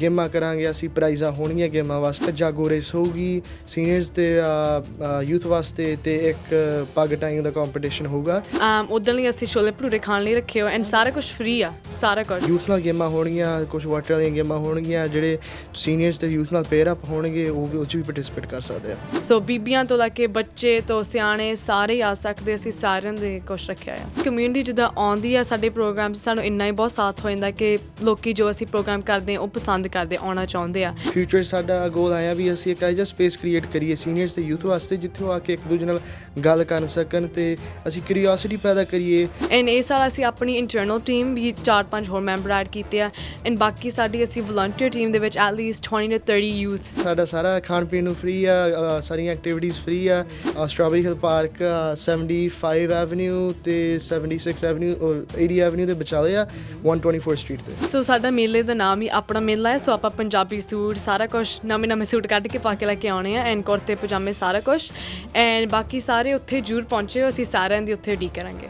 ਗੇਮਾਂ ਕਰਾਂਗੇ ਅਸੀਂ ਪ੍ਰਾਈਜ਼ਾਂ ਹੋਣਗੀਆਂ ਗੇਮਾਂ ਵਾਸਤੇ। ਜਾਗੋ ਰੇਸ ਹੋਊਗੀ ਸੀਨੀਅਰਸ ਤੇ ਯੂਥ ਵਾਸਤੇ ਤੇ ਇੱਕ ਪੱਗ ਟਾਈਮ ਦਾ ਕੰਪੀਟੀਸ਼ਨ ਹੋਊਗਾ। ਉਦੋਂ ਲਈ ਅਸੀਂ ਛੋਲੇ ਭਟੂਰੇ ਖਾਣ ਲਈ ਰੱਖੇ ਹੋ ਐਂਡ ਸਾਰਾ ਕੁਝ ਫ੍ਰੀ ਆ ਸਾਰਾ ਕੁਝ ਯੂਥ ਨਾਲ ਗੇਮਾਂ ਹੋਣਗੀਆਂ ਕੁਝ ਵਾਟਰ ਵਾਲੀਆਂ ਗੇਮਾਂ ਹੋਣਗੀਆਂ ਜਿਹੜੇ ਸੀਨੀਅਰਸ ਤੇ ਯੂਥ ਨਾਲ ਪੇਅਰ ਅਪ ਹੋਣਗੇ ਉਹ ਵੀ ਉਹ 'ਚ ਵੀ ਪਾਰਟਿਸਿਪੇਟ ਕਰ ਸਕਦੇ ਆ। ਸੋ ਬੀਬੀਆਂ ਤੋਂ ਲੈ ਕੇ ਬੱਚੇ ਤੋਂ ਸਿਆਣੇ ਸਾਰੇ ਆ ਸਕਦੇ ਅਸੀਂ ਸਾਰਿਆਂ ਦੇ ਕੁਛ ਰੱਖਿਆ ਆ। ਕਮਿਊਨਿਟੀ ਜਿੱਦਾਂ ਆਉਂਦੀ ਆ ਸਾਡੇ ਪ੍ਰੋਗਰਾਮ ਸਾਨੂੰ ਇੰਨਾ ਹੀ ਬਹੁਤ ਸਾਥ ਹੋ ਜਾਂਦਾ ਕਿ ਲੋਕੀ ਜੋ ਅਸੀਂ ਪ੍ਰੋਗਰਾਮ ਕਰਦੇ ਆ ਉਹ ਪਸੰਦ ਕਰਦੇ ਆਉਣਾ ਚਾਹੁੰਦੇ ਆ। ਫਿਊਚਰ ਸਾਡਾ ਗੋਲ ਆਇਆ ਵੀ ਅਸੀਂ ਇੱਕ ਅਜਿਹਾ ਸਪੇਸ ਕ੍ਰੀਏਟ ਕਰੀਏ ਸੀਨੀਅਰਸ ਤੇ ਯੂਥ ਵਾਸਤੇ ਜਿੱਥੇ ਉਹ ਆ ਕੇ ਇੱਕ ਦੂਜੇ ਨਾਲ ਗੱਲ ਕਰ ਸਕਣ ਤੇ ਅਸੀਂ ਕਿਉਰਿਓਸਿਟੀ ਪੈਦਾ ਕਰੀਏ। ਐਂਡ ਇਹ ਸਾਲ ਅਸੀਂ ਆਪਣੀ ਇੰਟਰਨਲ ਟੀਮ ਵੀ ਚਾਰ ਪੰਜ ਹੋਰ ਮੈਂਬਰ ਐਡ ਕੀਤੇ ਆ। ਐਂਡ ਬਾਕੀ ਸਾਡੀ ਅਸੀਂ ਵਲੰਟੀਅਰ ਟੀਮ ਦੇ ਵਿੱਚ ਐਟ ਲੀਸਟ 20 to 30 ਯੂਥ ਸਾਡਾ ਸਾਰਾ ਖਾਣ ਪੀਣ ਨੂੰ ਫ੍ਰੀ ਆ ਅ, ਸਾਰੀਆਂ ਐਕਟੀਵਿਟੀਜ਼ ਫ੍ਰੀ ਆ। ਸਟ੍ਰਾਬੇਰੀ ਹਿਲ ਪਾਰਕ 75 ਐਵਨਿਊ ਤੇ 76 ਐਵਨਿਊ 80 ਐਵਨਿਊ ਦੇ ਵਿਚਾਲੇ ਆ 124 ਸਟਰੀਟ ਤੇ। ਸੋ ਸਾਡਾ ਮੇਲੇ ਦਾ ਨਾਮ ਹੀ ਆਪਣਾ ਮੇਲਾ ਹੈ ਸੋ ਆਪਾਂ ਪੰਜਾਬੀ ਸੂਟ ਸਾਰਾ ਕੁਝ ਨਵੇਂ ਨਵੇਂ ਸੂਟ ਕੱਢ ਕੇ ਪਾ ਕੇ ਲੈ ਕੇ ਆਉਣੇ ਆ ਐਂਡ ਕੁੜਤੇ ਪਜਾਮੇ ਸਾਰਾ ਕੁਝ ਐਂਡ ਬਾਕੀ ਸਾਰੇ ਉੱਥੇ ਜਰੂਰ ਪਹੁੰਚਿਓ ਅਸੀਂ ਸਾਰਿਆਂ ਦੀ ਉੱਥੇ ਡੀ ਕਰਾਂਗੇ।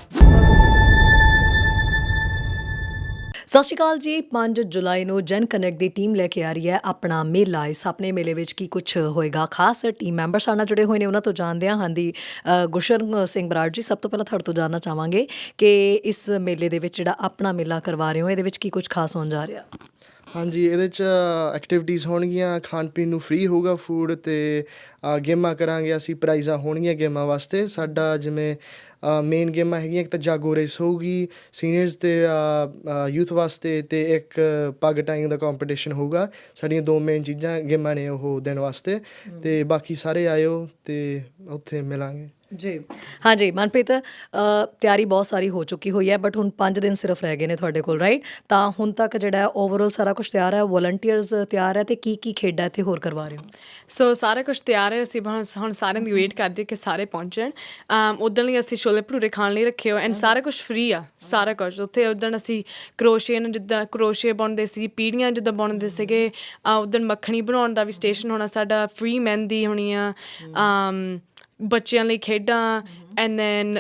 ਸਤਿ ਸ਼੍ਰੀ ਅਕਾਲ ਜੀ 5 ਜੁਲਾਈ ਨੂੰ ਜਨ ਕਨੈਕਟ ਦੀ ਟੀਮ ਲੈ ਕੇ ਆ ਰਹੀ ਹੈ ਆਪਣਾ ਮੇਲਾ। ਇਸ ਆਪਣੇ ਮੇਲੇ ਵਿੱਚ ਕੀ ਕੁਝ ਹੋਏਗਾ? ਖਾਸ ਟੀਮ ਮੈਂਬਰ ਸਾਡੇ ਨਾਲ ਜੁੜੇ ਹੋਏ ਨੇ ਉਹਨਾਂ ਤੋਂ ਜਾਣਦੇ ਹਾਂ। ਹਾਂਜੀ ਅ, ਗੁਰਸ਼ਰਨ ਸਿੰਘ ਬਰਾੜ ਜੀ ਸਭ ਤੋਂ ਪਹਿਲਾਂ ਤੁਹਾਡੇ ਤੋਂ ਜਾਣਨਾ ਚਾਹਾਂਗੇ ਕਿ ਇਸ ਮੇਲੇ ਦੇ ਵਿੱਚ ਜਿਹੜਾ ਆਪਣਾ ਮੇਲਾ ਕਰਵਾ ਰਹੇ ਹੋ ਇਹਦੇ ਵਿੱਚ ਕੀ ਕੁਝ ਖਾਸ ਹੋਣ ਜਾ ਰਿਹਾ? ਹਾਂਜੀ ਇਹਦੇ ਚ ਐਕਟੀਵਿਟੀਜ਼ ਹੋਣਗੀਆਂ ਖਾਣ ਪੀਣ ਨੂੰ ਫ੍ਰੀ ਹੋਊਗਾ ਫੂਡ ਤੇ ਅ, ਗੇਮਾਂ ਕਰਾਂਗੇ ਅਸੀਂ ਪ੍ਰਾਈਜ਼ਾਂ ਹੋਣਗੀਆਂ ਗੇਮਾਂ ਵਾਸਤੇ। ਸਾਡਾ ਜਿਵੇਂ ਮੇਨ ਗੇਮਾਂ ਹੈਗੀਆਂ ਇੱਕ ਤਾਂ ਜਾਗੋ ਰੇਸ ਹੋਊਗੀ ਸੀਨੀਅਰਸ ਤੇ ਯੂਥ ਵਾਸਤੇ ਤੇ ਇੱਕ ਪੱਗ ਟਾਈਮ ਦਾ ਕੰਪੀਟੀਸ਼ਨ ਹੋਊਗਾ। ਸਾਡੀਆਂ ਦੋ ਮੇਨ ਚੀਜ਼ਾਂ ਗੇਮਾਂ ਨੇ ਉਹ ਦਿਨ ਵਾਸਤੇ। ਤੇ ਬਾਕੀ ਸਾਰੇ ਆਇਓ ਤੇ ਉੱਥੇ ਮਿਲਾਂਗੇ। ਜੀ। ਹਾਂਜੀ ਮਨਪ੍ਰੀਤ ਅ, ਤਿਆਰੀ ਬਹੁਤ ਸਾਰੀ ਹੋ ਚੁੱਕੀ ਹੋਈ ਹੈ ਬਟ ਹੁਣ 5 ਦਿਨ ਸਿਰਫ ਰਹਿ ਗਏ ਨੇ ਤੁਹਾਡੇ ਕੋਲ ਰਾਈਟ ਤਾਂ ਹੁਣ ਤੱਕ ਜਿਹੜਾ ਹੈ ਓਵਰਆਲ ਸਾਰਾ ਕੁਝ ਤਿਆਰ ਹੈ ਵੋਲੰਟੀਅਰਸ ਤਿਆਰ ਹੈ ਤੇ ਕੀ ਕੀ ਖੇਡਾਂ ਇੱਥੇ ਹੋਰ ਕਰਵਾ ਰਹੇ ਹੋ? ਸੋ ਸਾਰਾ ਕੁਝ ਤਿਆਰ ਹੈ ਅਸੀਂ ਬਸ ਹੁਣ ਸਾਰਿਆਂ ਦੀ ਵੇਟ ਕਰਦੇ ਕਿ ਸਾਰੇ ਪਹੁੰਚਣ um ਉਦੋਂ ਲਈ ਅਸੀਂ ਛੋਲੇ ਭਟੂਰੇ ਖਾਣ ਲਈ ਰੱਖੇ ਹੋ ਐਂਡ ਸਾਰਾ ਕੁਝ ਫ੍ਰੀ ਆ ਸਾਰਾ ਕੁਝ ਉੱਥੇ ਉਦੋਂ ਅਸੀਂ ਕਰੋਸ਼ੀਏ ਨੂੰ ਜਿੱਦਾਂ ਕਰੋਸ਼ੀਏ ਬਣਦੇ ਸੀ ਪੀੜੀਆਂ ਜਿੱਦਾਂ ਬਣਦੇ ਸੀਗੇ ਉਦੋਂ ਮੱਖਣੀ ਬਣਾਉਣ ਦਾ ਵੀ ਸਟੇਸ਼ਨ ਹੋਣਾ ਸਾਡਾ ਫ੍ਰੀ ਮਹਿੰਦੀ ਹੋਣੀ ਆ um ਬੱਚਿਆਂ ਲਈ ਖੇਡਾਂ ਐਂਡ ਦੈਨ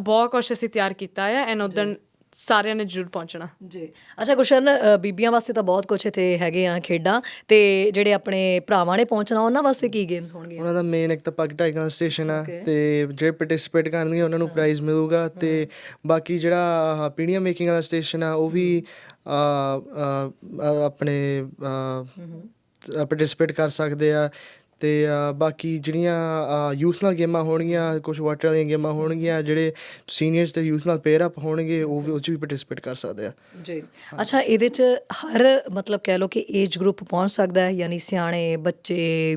ਬਹੁਤ ਕੁਝ ਅਸੀਂ ਤਿਆਰ ਕੀਤਾ ਆ ਐਂਡ ਉਦੋਂ ਸਾਰਿਆਂ ਨੇ ਜ਼ਰੂਰ ਪਹੁੰਚਣਾ। ਜੀ। ਅੱਛਾ ਗੁਸ਼ਨ ਬੀਬੀਆਂ ਵਾਸਤੇ ਤਾਂ ਬਹੁਤ ਕੁਝ ਇੱਥੇ ਹੈਗੇ ਆ ਖੇਡਾਂ ਤੇ ਜਿਹੜੇ ਆਪਣੇ ਭਰਾਵਾਂ ਨੇ ਪਹੁੰਚਣਾ ਉਹਨਾਂ ਵਾਸਤੇ ਕੀ ਗੇਮਸ ਹੋਣਗੀਆਂ? ਉਹਨਾਂ ਦਾ ਮੇਨ ਇੱਕ ਤਾਂ ਪੱਗ ਟਾਈਗਰ ਸਟੇਸ਼ਨ ਆ. ਤੇ ਜਿਹੜੇ ਪਾਰਟਿਸਿਪੇਟ ਕਰਨਗੇ ਉਹਨਾਂ ਨੂੰ ਪ੍ਰਾਈਜ਼ ਮਿਲੂਗਾ ਤੇ ਬਾਕੀ ਜਿਹੜਾ ਪੀੜੀਆਂ ਮੇਕਿੰਗ ਵਾਲਾ ਸਟੇਸ਼ਨ ਆ ਉਹ ਵੀ ਆਪਣੇ ਪਾਰਟਿਸਿਪੇਟ ਕਰ ਸਕਦੇ ਆ ਤੇ ਅ, ਬਾਕੀ ਜਿਹੜੀਆਂ ਯੂਥ ਨਾਲ ਗੇਮਾਂ ਹੋਣਗੀਆਂ ਕੁਝ ਵਾਟਰ ਵਾਲੀਆਂ ਗੇਮਾਂ ਹੋਣਗੀਆਂ ਜਿਹੜੇ ਸੀਨੀਅਰਸ ਤੇ ਯੂਥ ਨਾਲ ਪੇਅਰ ਅਪ ਹੋਣਗੇ ਉਹ ਵੀ ਉਹ 'ਚ ਵੀ ਪਾਰਟਿਸਿਪੇਟ ਕਰ ਸਕਦੇ ਆ। ਜੀ। ਅੱਛਾ ਇਹਦੇ ਚ ਹਰ ਮਤਲਬ ਕਹਿ ਲਓ ਕਿ ਏਜ ਗਰੁੱਪ ਪਹੁੰਚ ਸਕਦਾ ਹੈ ਯਾਨੀ ਸਿਆਣੇ ਬੱਚੇ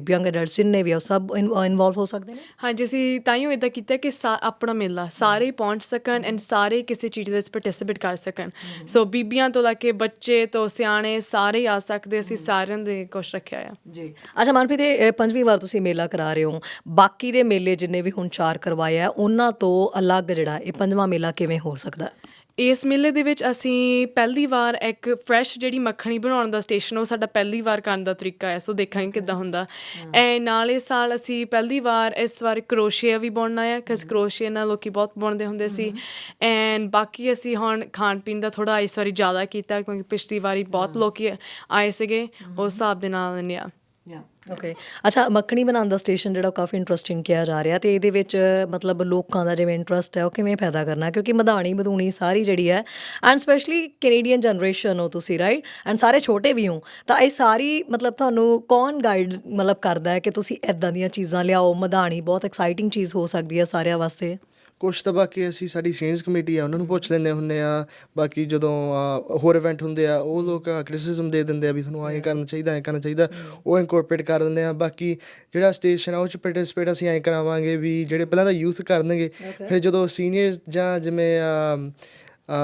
ਯੰਗ ਅਡਲਟਸ ਜਿੰਨੇ ਵੀ ਸਭ ਇਨਵੋਲਵ ਹੋ ਸਕਦੇ ਨੇ? ਹਾਂਜੀ ਅਸੀਂ ਤਾਈਓ ਇਦਾਂ ਕੀਤਾ ਕਿ ਆਪਣਾ ਮੇਲਾ ਸਾਰੇ ਹੀ ਪਹੁੰਚ ਸਕਣ ਐਂਡ ਸਾਰੇ ਕਿਸੇ ਚੀਜ਼ ਦੇ ਵਿੱਚ ਪਾਰਟਿਸਿਪੇਟ ਕਰ ਸਕਣ। ਸੋ ਬੀਬੀਆਂ ਤੋਂ ਲੈ ਕੇ ਬੱਚੇ ਤੋਂ ਸਿਆਣੇ ਸਾਰੇ ਹੀ ਆ ਸਕਦੇ ਅਸੀਂ ਸਾਰਿਆਂ ਦੇ ਕੁਛ ਰੱਖਿਆ ਆ। ਜੀ। ਅੱਛਾ ਮਨਪ੍ਰੀਤ ਪੰਜਵੀਂ ਵਾਰ ਤੁਸੀਂ ਮੇਲਾ ਕਰਾ ਰਹੇ ਹੋ। ਬਾਕੀ ਦੇ ਮੇਲੇ ਜਿੰਨੇ ਵੀ ਹੁਣ ਚਾਰ ਕਰਵਾਏ ਆ ਉਹਨਾਂ ਤੋਂ ਅਲੱਗ ਜਿਹੜਾ ਇਹ ਪੰਜਵਾਂ ਮੇਲਾ ਕਿਵੇਂ ਹੋ ਸਕਦਾ? ਇਸ ਮੇਲੇ ਦੇ ਵਿੱਚ ਅਸੀਂ ਪਹਿਲੀ ਵਾਰ ਇੱਕ ਫਰੈਸ਼ ਜਿਹੜੀ ਮੱਖਣੀ ਬਣਾਉਣ ਦਾ ਸਟੇਸ਼ਨ ਉਹ ਸਾਡਾ ਪਹਿਲੀ ਵਾਰ ਕਰਨ ਦਾ ਤਰੀਕਾ ਹੈ। ਸੋ ਦੇਖਾਂਗੇ ਕਿੱਦਾਂ ਹੁੰਦਾ। ਐ ਨਾਲ ਇਸ ਸਾਲ ਅਸੀਂ ਪਹਿਲੀ ਵਾਰ ਇਸ ਵਾਰ ਕਰੋਸ਼ੀਆ ਵੀ ਬੁਣਨਾ ਹੈ ਕਿਉਂਕਿ ਕਰੋਸ਼ੀਆ ਨਾਲ ਲੋਕੀ ਬਹੁਤ ਬੁਣਦੇ ਹੁੰਦੇ ਸੀ। ਐਂਡ ਬਾਕੀ ਅਸੀਂ ਹੁਣ ਖਾਣ ਪੀਣ ਦਾ ਥੋੜਾ ਇਸ ਵਾਰੀ ਜ਼ਿਆਦਾ ਕੀਤਾ ਕਿਉਂਕਿ ਪਿਛਲੀ ਵਾਰੀ ਬਹੁਤ ਲੋਕੀ ਆਏ ਸੀਗੇ ਉਸ ਹਿਸਾਬ ਦੇ ਨਾਲ ਨੇ ਆ ਓਕੇ ਅੱਛਾ, ਮੱਖਣੀ ਬਣਾਉਣ ਦਾ ਸਟੇਸ਼ਨ ਜਿਹੜਾ ਉਹ ਕਾਫੀ ਇੰਟਰਸਟਿੰਗ ਕਿਹਾ ਜਾ ਰਿਹਾ ਤੇ ਇਹਦੇ ਵਿੱਚ, ਮਤਲਬ ਲੋਕਾਂ ਦਾ ਜਿਵੇਂ ਇੰਟਰਸਟ ਹੈ, ਉਹ ਕਿਵੇਂ ਪੈਦਾ ਕਰਨਾ ਕਿਉਂਕਿ ਮਧਾਣੀ, ਮਧੂਣੀ ਸਾਰੀ ਜਿਹੜੀ ਹੈ ਐਂਡ ਸਪੈਸ਼ਲੀ ਕੈਨੇਡੀਅਨ ਜਨਰੇਸ਼ਨ ਹੋ ਤੁਸੀਂ ਰਾਈਟ ਐਂਡ ਸਾਰੇ ਛੋਟੇ ਵੀ ਹੋ, ਤਾਂ ਇਹ ਸਾਰੀ, ਮਤਲਬ ਤੁਹਾਨੂੰ ਕੌਣ ਗਾਈਡ ਮਤਲਬ ਕਰਦਾ ਹੈ ਕਿ ਤੁਸੀਂ ਇਦਾਂ ਦੀਆਂ ਚੀਜ਼ਾਂ ਲਿਆਓ? ਮਧਾਣੀ ਬਹੁਤ ਐਕਸਾਈਟਿੰਗ ਚੀਜ਼ ਹੋ ਸਕਦੀ ਹੈ ਸਾਰਿਆਂ ਵਾਸਤੇ। ਕੁਛ ਤਾਂ ਬਾਕੀ ਅਸੀਂ ਸਾਡੀ ਸੀਨੀਅਰਸ ਕਮੇਟੀ ਆ ਉਹਨਾਂ ਨੂੰ ਪੁੱਛ ਲੈਂਦੇ ਹੁੰਦੇ ਆ। ਬਾਕੀ ਜਦੋਂ ਹੋਰ ਇਵੈਂਟ ਹੁੰਦੇ ਆ ਉਹ ਲੋਕ ਕ੍ਰਿਟਿਸਿਜ਼ਮ ਦੇ ਦਿੰਦੇ ਆ ਵੀ ਤੁਹਾਨੂੰ ਐਂ ਕਰਨਾ ਚਾਹੀਦਾ ਐਂ ਕਰਨਾ ਚਾਹੀਦਾ। ਉਹ ਇਨਕੋਰਪੋਰੇਟ ਕਰ ਦਿੰਦੇ ਆ। ਬਾਕੀ ਜਿਹੜਾ ਸਟੇਸ਼ਨ ਆ ਉਹ ਚ ਪਾਰਟਿਸਿਪੇਟ ਅਸੀਂ ਐਂ ਕਰਾਵਾਂਗੇ ਵੀ ਜਿਹੜੇ ਪਹਿਲਾਂ ਤਾਂ ਯੂਥ ਕਰਨਗੇ ਫਿਰ ਜਦੋਂ ਸੀਨੀਅਰਸ ਜਾਂ ਜਿਵੇਂ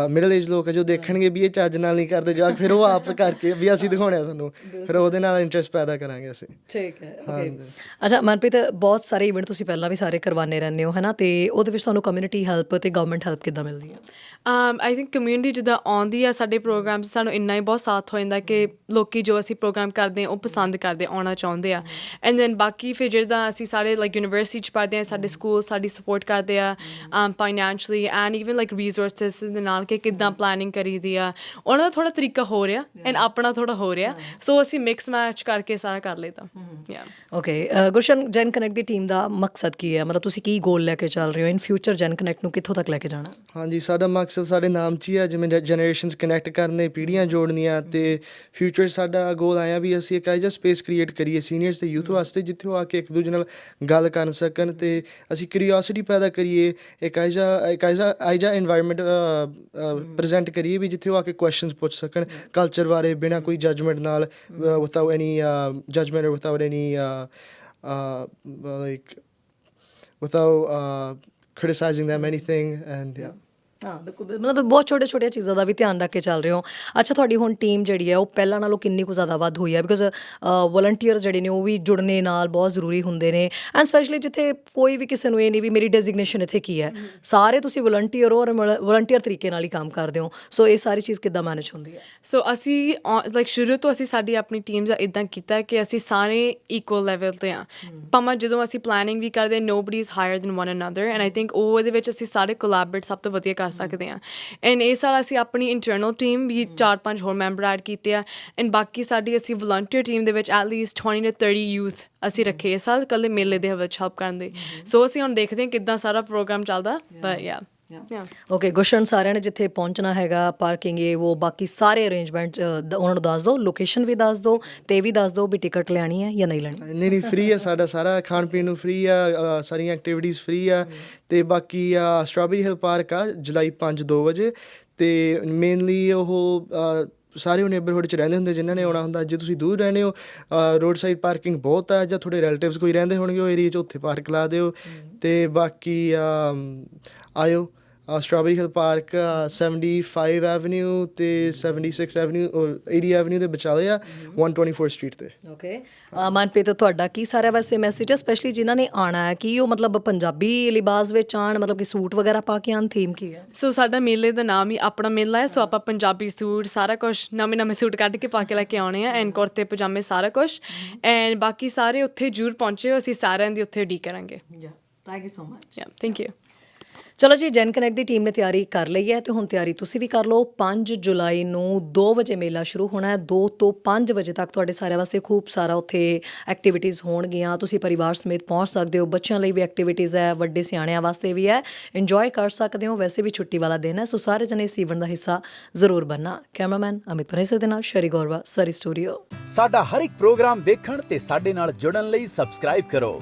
ਮਿਡਲ ਏਜ ਲੋਕ ਆ ਜੋ ਦੇਖਣਗੇ ਵੀ ਇਹ ਚੱਜ ਨਾਲ ਨਹੀਂ ਕਰਦੇ ਜਵਾਕ ਫਿਰ ਉਹ ਆਪ ਕਰਕੇ ਵੀ ਅਸੀਂ ਦਿਖਾਉਣੇ ਤੁਹਾਨੂੰ। ਫਿਰ ਉਹਦੇ ਨਾਲ ਇੰਟਰਸਟ ਪੈਦਾ ਕਰਾਂਗੇ ਅਸੀਂ। ਠੀਕ ਹੈ ਓਕੇ ਅੱਛਾ ਮਨਪ੍ਰੀਤ ਬਹੁਤ ਸਾਰੇ ਇਵੈਂਟ ਤੁਸੀਂ ਪਹਿਲਾਂ ਵੀ ਸਾਰੇ ਕਰਵਾਉਂਦੇ ਰਹਿੰਦੇ ਹੋ ਹੈਨਾ? ਤੇ ਉਹਦੇ ਵਿੱਚ ਤੁਹਾਨੂੰ ਕਮਿਊਨਿਟੀ ਹੈਲਪ ਤੇ ਗਵਰਨਮੈਂਟ ਹੈਲਪ ਕਿੱਦਾਂ ਮਿਲਦੀ ਹੈ um ਆਈ ਥਿੰਕ ਕਮਿਊਨਿਟੀ ਜਿੱਦਾਂ ਆਉਂਦੀ ਆ ਸਾਡੇ ਪ੍ਰੋਗਰਾਮ ਸਾਨੂੰ ਇੰਨਾ ਹੀ ਬਹੁਤ ਸਾਥ ਹੋ ਜਾਂਦਾ ਕਿ ਲੋਕੀ ਜੋ ਅਸੀਂ ਪ੍ਰੋਗਰਾਮ ਕਰਦੇ ਆ ਉਹ ਪਸੰਦ ਕਰਦੇ ਆਉਣਾ ਚਾਹੁੰਦੇ ਆ। ਐਂਡ ਦੈਨ ਬਾਕੀ ਫਿਰ ਜਿੱਦਾਂ ਅਸੀਂ ਸਾਰੇ ਲਾਈਕ ਯੂਨੀਵਰਸਿਟੀ 'ਚ ਪੜ੍ਹਦੇ ਆ ਸਾਡੇ ਸਕੂਲ ਸਾਡੀ ਸਪੋਰਟ ਕਰਦੇ ਆ financially and even like resources ਦੇ ਨਾਲ ਨਾਲ ਕਿ ਕਿੱਦਾਂ ਪਲੈਨਿੰਗ ਕਰੀਦੀ ਆ। ਉਹਨਾਂ ਦਾ ਥੋੜਾ ਤਰੀਕਾ ਹੋ ਰਿਹਾ ਐਂਡ ਆਪਣਾ ਥੋੜਾ ਹੋ ਰਿਹਾ। ਸੋ ਅਸੀਂ ਮਿਕਸ ਮੈਚ ਕਰਕੇ ਸਾਰਾ ਕਰ ਲਈਦਾ ਯਾ ਓਕੇ ਗੁਸ਼ਨ ਜੈਨ ਕਨੈਕਟ ਦੀ ਟੀਮ ਦਾ ਮਕਸਦ ਕੀ ਹੈ? ਮਤਲਬ ਤੁਸੀਂ ਕੀ ਗੋਲ ਲੈ ਕੇ ਚੱਲ ਰਹੇ ਹੋ? ਇਨ ਫਿਊਚਰ ਜੈਨ ਕਨੈਕਟ ਨੂੰ ਕਿੱਥੋਂ ਤੱਕ ਲੈ ਕੇ ਜਾਣਾ? ਹਾਂਜੀ ਸਾਡਾ ਮਕਸਦ ਸਾਡੇ ਨਾਮ 'ਚ ਹੀ ਹੈ ਜਿਵੇਂ ਜਨਰੇਸ਼ਨਸ ਕਨੈਕਟ ਕਰਨੇ ਪੀੜ੍ਹੀਆਂ ਜੋੜਨੀਆਂ ਤੇ ਫਿਊਚਰ ਸਾਡਾ ਗੋਲ ਆਇਆ ਵੀ ਅਸੀਂ ਇੱਕ ਐਜਾ ਸਪੇਸ ਕ੍ਰੀਏਟ ਕਰੀਏ ਸੀਨੀਅਰਸ ਤੇ ਯੂਥ ਵਾਸਤੇ ਜਿੱਥੇ ਉਹ ਆ ਕੇ ਇੱਕ ਦੂਜੇ ਨਾਲ ਗੱਲ ਕਰ ਸਕਣ ਤੇ ਅਸੀਂ ਕਿਉਰਿਓਸਿਟੀ ਪੈਦਾ ਕਰੀਏ ਇੱਕ ਐਜਾ ਇੱਕ ਐਜਾ ਐਜਾ এনवायरमेंट ਪ੍ਰੈਜ਼ੈਂਟ ਕਰੀਏ ਵੀ ਜਿੱਥੇ ਉਹ ਆ ਕੇ ਕੁਐਸਚਨਸ ਪੁੱਛ ਸਕਣ ਕਲਚਰ ਬਾਰੇ ਬਿਨਾ ਕੋਈ ਜਜਮੈਂਟ ਨਾਲ without any judgement or without any like without criticizing them anything and yeah ਹਾਂ ਬਿਲਕੁਲ ਮਤਲਬ ਬਹੁਤ ਛੋਟੇ ਛੋਟੇ ਚੀਜ਼ਾਂ ਦਾ ਵੀ ਧਿਆਨ ਰੱਖ ਕੇ ਚੱਲ ਰਹੇ ਹੋ। ਅੱਛਾ ਤੁਹਾਡੀ ਹੁਣ ਟੀਮ ਜਿਹੜੀ ਹੈ ਉਹ ਪਹਿਲਾਂ ਨਾਲੋਂ ਕਿੰਨੀ ਕੁ ਜ਼ਿਆਦਾ ਵੱਧ ਹੋਈ ਹੈ? ਬਿਕਾਜ਼ ਵਲੰਟੀਅਰ ਜਿਹੜੇ ਨੇ ਉਹ ਵੀ ਜੁੜਨੇ ਨਾਲ ਬਹੁਤ ਜ਼ਰੂਰੀ ਹੁੰਦੇ ਨੇ। ਐਂਡ ਸਪੈਸ਼ਲੀ ਜਿੱਥੇ ਕੋਈ ਵੀ ਕਿਸੇ ਨੂੰ ਇਹ ਨਹੀਂ ਵੀ ਮੇਰੀ ਡੈਜ਼ਿਗਨੇਸ਼ਨ ਇੱਥੇ ਕੀ ਹੈ? ਸਾਰੇ ਤੁਸੀਂ ਵਲੰਟੀਅਰ ਹੋ ਔਰ ਵਲੰਟੀਅਰ ਤਰੀਕੇ ਨਾਲ ਹੀ ਕੰਮ ਕਰਦੇ ਹੋ। ਸੋ ਇਹ ਸਾਰੀ ਚੀਜ਼ ਕਿੱਦਾਂ ਮੈਨੇਜ ਹੁੰਦੀ ਹੈ? ਸੋ ਅਸੀਂ ਲਾਈਕ ਸ਼ੁਰੂ ਤੋਂ ਅਸੀਂ ਸਾਡੀ ਆਪਣੀ ਟੀਮਸ ਦਾ ਇਦਾਂ ਕੀਤਾ ਕਿ ਅਸੀਂ ਸਾਰੇ ਇਕੁਅਲ ਲੈਵਲ ਤੇ ਆ ਭਾਵੇਂ ਜਦੋਂ ਅਸੀਂ ਪਲੈਨਿੰਗ ਵੀ ਕਰਦੇ nobody is higher than one another and I think ਉਹ ਇਹਦੇ ਵਿੱਚ ਅਸੀਂ ਸਾਰੇ ਕੋਲੈਬੋਰੇਟ ਸਭ ਤੋਂ ਵਧੀਆ ਕਰ ਸਕਦੇ ਆ ਐਂਡ ਇਹ ਸਾਲ ਅਸੀਂ ਆਪਣੀ ਇੰਟਰਨਲ ਟੀਮ ਵੀ ਚਾਰ ਪੰਜ ਹੋਰ ਮੈਂਬਰ ਐਡ ਕੀਤੇ ਆ। ਐਂਡ ਬਾਕੀ ਸਾਡੀ ਅਸੀਂ ਵਲੰਟੀਅਰ ਟੀਮ ਦੇ ਵਿੱਚ ਐਟ ਲੀਸਟ 20 to 30 ਯੂਥ ਅਸੀਂ ਰੱਖੇ ਇਸ ਸਾਲ ਕੱਲੇ ਮੇਲੇ ਦੇ ਵਿੱਚ ਹੈਲਪ ਕਰਨ ਦੇ। ਸੋ ਅਸੀਂ ਹੁਣ ਦੇਖਦੇ ਹਾਂ ਕਿੱਦਾਂ ਸਾਰਾ ਪ੍ਰੋਗਰਾਮ ਚੱਲਦਾ। ਬਟ ਯਾ ਓਕੇ ਗੁਸ਼ਨ ਸਾਰਿਆਂ ਨੇ ਜਿੱਥੇ ਪਹੁੰਚਣਾ ਹੈਗਾ ਪਾਰਕਿੰਗ ਇਹ ਉਹ ਬਾਕੀ ਸਾਰੇ ਅਰੇਂਜਮੈਂਟ ਉਹਨਾਂ ਨੂੰ ਦੱਸ ਦਿਓ ਲੋਕੇਸ਼ਨ ਵੀ ਦੱਸ ਦਿਓ ਤੇ ਇਹ ਵੀ ਦੱਸ ਦਿਓ ਵੀ ਟਿਕਟ ਲੈਣੀ ਹੈ ਜਾਂ ਨਹੀਂ ਲੈਣੀ। ਨਹੀਂ ਨਹੀਂ ਫ੍ਰੀ ਆ ਸਾਡਾ ਸਾਰਾ ਖਾਣ ਪੀਣ ਨੂੰ ਫ੍ਰੀ ਆ ਅ, ਸਾਰੀਆਂ ਐਕਟੀਵਿਟੀਜ਼ ਫ੍ਰੀ ਆ ਤੇ ਬਾਕੀ ਆ ਸਟ੍ਰਾਬੇਰੀ ਹਿਲ ਪਾਰਕ ਆ ਜੁਲਾਈ 5 2 ਵਜੇ ਤੇ ਮੇਨਲੀ ਉਹ ਅ, ਸਾਰੇ ਉਹ ਨੇਬਰਹੁੱਡ ਚ ਰਹਿੰਦੇ ਹੁੰਦੇ ਜਿਨ੍ਹਾਂ ਨੇ ਆਉਣਾ ਹੁੰਦਾ ਜੇ ਤੁਸੀਂ ਦੂਰ ਰਹਿੰਦੇ ਹੋ ਰੋਡ ਸਾਈਡ ਪਾਰਕਿੰਗ ਬਹੁਤ ਆ ਜਾਂ ਤੁਹਾਡੇ ਰਿਲੇਟਿਵਸ ਕੋਈ ਰਹਿੰਦੇ ਹੋਣਗੇ ਉਹ ਏਰੀਆ 'ਚ ਉੱਥੇ ਪਾਰਕ ਲਾ ਦਿਓ ਤੇ ਬਾਕੀ ਅਮ, ਆਇਓ। ਸਟ੍ਰਾਬੇਰੀ ਹਿਲ ਪਾਰਕ 75 ਐਵਨਿਊ ਤੇ 76 ਐਵਨਿਊ 80 ਐਵਨਿਊ ਦੇ ਵਿਚਾਲੇ ਆ 124 ਸਟਰੀਟ ਤੇ। ਓਕੇ ਮਨਪ੍ਰੀਤ ਤੁਹਾਡਾ ਕੀ ਸਾਰਾ ਵੈਸੇ ਮੈਸੇਜ ਹੈ ਸਪੈਸ਼ਲੀ ਜਿਨ੍ਹਾਂ ਨੇ ਆਣਾ ਹੈ ਕਿ ਉਹ ਮਤਲਬ ਪੰਜਾਬੀ ਲਿਬਾਸ ਵਿੱਚ ਆਣ ਮਤਲਬ ਕਿ ਸੂਟ ਵਗੈਰਾ ਪਾ ਕੇ ਆਣ ਥੀਮ ਕੀ ਹੈ? ਸੋ ਸਾਡਾ ਮੇਲੇ ਦਾ ਨਾਮ ਹੀ ਆਪਣਾ ਮੇਲਾ ਹੈ ਸੋ ਆਪਾਂ ਪੰਜਾਬੀ ਸੂਟ ਸਾਰਾ ਕੁਝ ਨਵੇਂ ਨਵੇਂ ਸੂਟ ਕੱਢ ਕੇ ਪਾ ਕੇ ਲੈ ਕੇ ਆਉਣੇ ਆ ਐਂਡ ਕੁਰਤੇ ਪਜਾਮੇ ਸਾਰਾ ਕੁਝ ਐਂਡ ਬਾਕੀ ਸਾਰੇ ਉੱਥੇ ਜਰੂਰ ਪਹੁੰਚਿਓ ਅਸੀਂ ਸਾਰਿਆਂ ਦੀ ਉੱਥੇ ਡੀ ਕਰਾਂਗੇ। Yeah thank you so much yeah thank you ਚਲੋ ਜੀ, ਜੈਨ ਕਨੈਕਟ ਦੀ ਟੀਮ ਨੇ ਤਿਆਰੀ ਕਰ ਲਈ ਹੈ ਤੇ ਹੁਣ ਤਿਆਰੀ ਤੁਸੀਂ ਵੀ ਕਰ ਲਓ। 5 ਜੁਲਾਈ ਨੂੰ 2 ਵਜੇ ਮੇਲਾ ਸ਼ੁਰੂ ਹੋਣਾ ਹੈ। 2 ਤੋਂ 5 ਵਜੇ ਤੱਕ ਤੁਹਾਡੇ ਸਾਰਿਆਂ ਵਾਸਤੇ ਖੂਬ ਸਾਰਾ ਉੱਥੇ ਐਕਟੀਵਿਟੀਜ਼ ਹੋਣਗੀਆਂ। ਤੁਸੀਂ ਪਰਿਵਾਰ ਸਮੇਤ ਪਹੁੰਚ ਸਕਦੇ ਹੋ। ਬੱਚਿਆਂ ਲਈ ਵੀ ਐਕਟੀਵਿਟੀਜ਼ ਹੈ, ਵੱਡੇ ਸਿਆਣਿਆਂ ਵਾਸਤੇ ਵੀ ਹੈ। ਇੰਜੋਏ ਕਰ ਸਕਦੇ ਹੋ। ਵੈਸੇ ਵੀ ਛੁੱਟੀ ਵਾਲਾ ਦਿਨ ਹੈ। ਸੋ ਸਾਰੇ ਜਣੇ ਇਸ ਈਵੈਂਟ ਦਾ ਹਿੱਸਾ ਜ਼ਰੂਰ ਬਣਨਾ। ਕੈਮਰਾਮੈਨ ਅਮਿਤ ਪਨੇਸੇ ਦੇ ਨਾਲ ਸ਼ਰੀ ਗੌਰਵਾ ਸਰੀ ਸਟੂਡੀਓ ਸਾਡਾ ਹਰ ਇੱਕ ਪ੍ਰੋਗਰਾਮ ਵੇਖਣ ਤੇ ਸਾਡੇ ਨਾਲ ਜੁੜਨ ਲਈ ਸਬਸਕ੍ਰਾਈਬ ਕਰੋ।